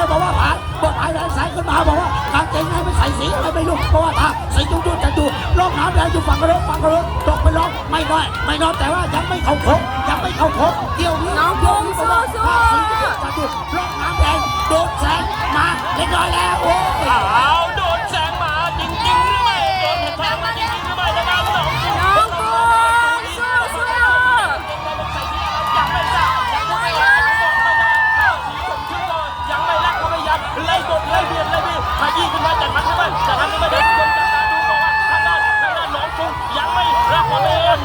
ายบอกว่าผาบอกผานแรงแสงขึ้นมาบอกว่ากางเกงในไม่ใส่สีอะไรไม่รู้เพราะว่าตาใส่จุ๊จุ๊จะดูร่องน้ำแดงอยู่ฝั่งกระโดดฝั่งกระโดดตกไปร้องไม่น้อยไม่น้อยแต่ว่ายังไม่เข้าโค้งยังไม่เข้าโค้งเที่ยวนี้น้องพงศ์สู้ๆภาสีจุ้งๆจะดูร่องน้ำแดงโดนแสงมาเล็กน้อยแล้ว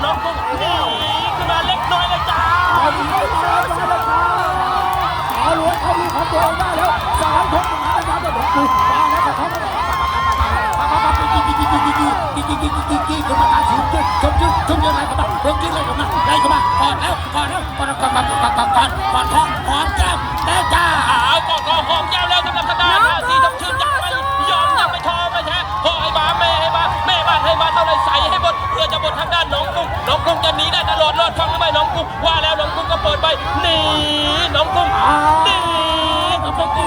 ล็อกลูกนี้ขึ้นมาเล็กน้อยเลยจ้าตอนนี้าแล้จ้าขาหลวงเขามีความโดนได้แล้วสามทศหาอายอกดูมเจ้น้นชมมยืาละไรกมาแล้วก่อนแล้วก่อนก่อนก่อนก่อนก่อนก่อนก่อนท้องหอมแก้มแก้มจ้าเอาก่อนก่อนหอมแก้มแล้วสำหรับสตาร์ทสีต้องชื่นใจไม่ยอมยังไม่ท้อไม่แท้ขอให้บ้าแม่ให้บ้าแม่บ้านให้บ้อล 네, 떡볶 이,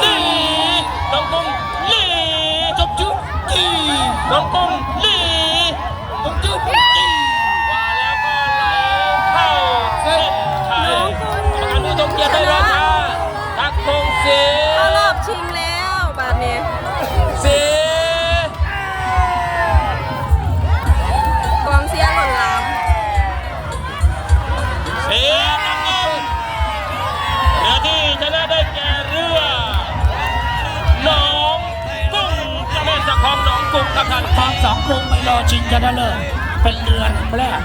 네, 떡볶 이, 네, 접 주, 네, 떡볶 이. กลุ่มกำลังทองสองกลุ่มไปรอชิงชนะเลิศเป็นเรือนแรก